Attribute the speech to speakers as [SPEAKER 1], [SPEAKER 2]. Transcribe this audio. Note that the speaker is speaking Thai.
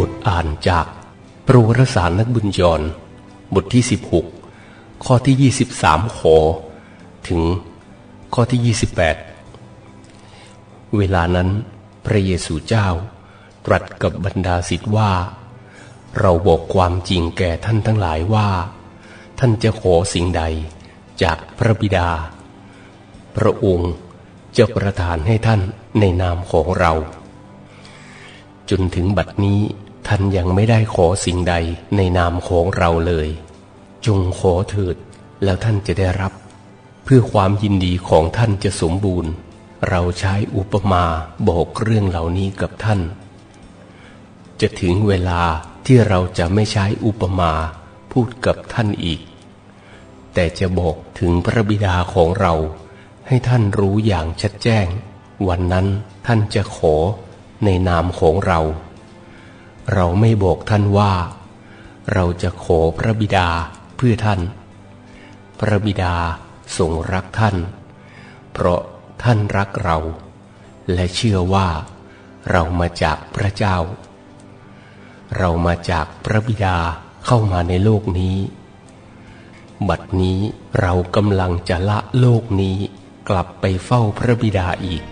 [SPEAKER 1] บทอ่านจากปรวรสารนักบุญยอนบทที่ 16 ข้อที่ 23 ขอ ถึงข้อที่ 28 เวลานั้นพระเยซูเจ้า ตรัสกับบรรดาศิษย์ว่า เราบอกความจริงแก่ท่านทั้งหลายว่า ท่านจะขอสิ่งใดจากพระบิดา พระองค์จะประทานให้ท่านในนามของเรา จนถึงบัดนี้ ท่านยังไม่ได้ขอสิ่งใดในนามของเราเลย จงขอเถิดแล้วท่านจะได้รับ เพื่อความยินดีของท่านจะสมบูรณ์ เราใช้อุปมาบอกเรื่องเหล่านี้กับท่าน จะถึงเวลาที่เราจะไม่ใช้อุปมาพูดกับท่านอีก แต่จะบอกถึงพระบิดาของเรา ให้ท่านรู้อย่างชัดแจ้ง วันนั้นท่านจะขอในนามของเรา เราไม่บอกท่านว่า เราจะขอพระบิดาเพื่อท่าน พระบิดาทรงรักท่าน เพราะท่านรักเรา และเชื่อว่าเรามาจากพระเจ้า เรามาจากพระบิดาเข้ามาในโลกนี้ บัดนี้เรากำลังจะละโลกนี้กลับไปเฝ้าพระบิดาอีก